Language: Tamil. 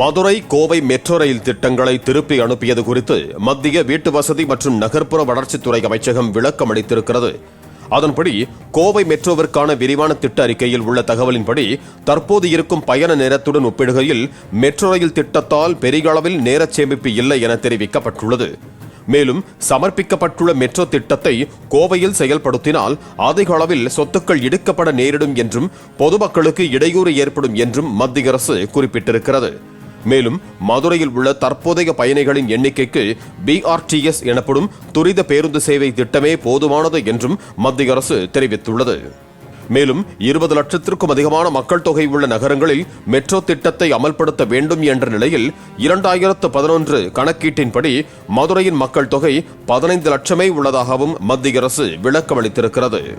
மதுரை கோவை மெட்ரோ ரயில் திட்டங்களை திருப்பி அனுப்பியது குறித்து மத்திய வீட்டு வசதி மற்றும் நகர்ப்புற வளர்ச்சித்துறை அமைச்சகம் விளக்கம் அளித்திருக்கிறது. அதன்படி கோவை மெட்ரோவிற்கான விரிவான திட்ட அறிக்கையில் உள்ள தகவலின்படி தற்போது இருக்கும் பயண நேரத்துடன் ஒப்பிடுகையில் மெட்ரோ ரயில் திட்டத்தால் பெரிய அளவில் நேரச் சேமிப்பு இல்லை என தெரிவிக்கப்பட்டுள்ளது. மேலும் சமர்ப்பிக்கப்பட்டுள்ள மெட்ரோ திட்டத்தை கோவையில் செயல்படுத்தினால் அதிக அளவில் சொத்துக்கள் எடுக்கப்பட நேரிடும் என்றும் பொதுமக்களுக்கு இடையூறு ஏற்படும் என்றும் மத்திய அரசு குறிப்பிட்டிருக்கிறது. மேலும் மதுரையில் உள்ள தற்போதைய பயணிகளின் எண்ணிக்கைக்கு பிஆர்டிஎஸ் எனப்படும் துரித பேருந்து சேவை திட்டமே போதுமானது என்றும் மத்திய அரசு தெரிவித்துள்ளது. மேலும் இருபது லட்சத்திற்கும் அதிகமான மக்கள் தொகை உள்ள நகரங்களில் மெட்ரோ திட்டத்தை அமல்படுத்த வேண்டும் என்ற நிலையில் இரண்டாயிரத்து பதினொன்று கணக்கீட்டின்படி மதுரையின் மக்கள் தொகை பதினைந்து லட்சமே உள்ளதாகவும் மத்திய அரசு விளக்கமளித்திருக்கிறது.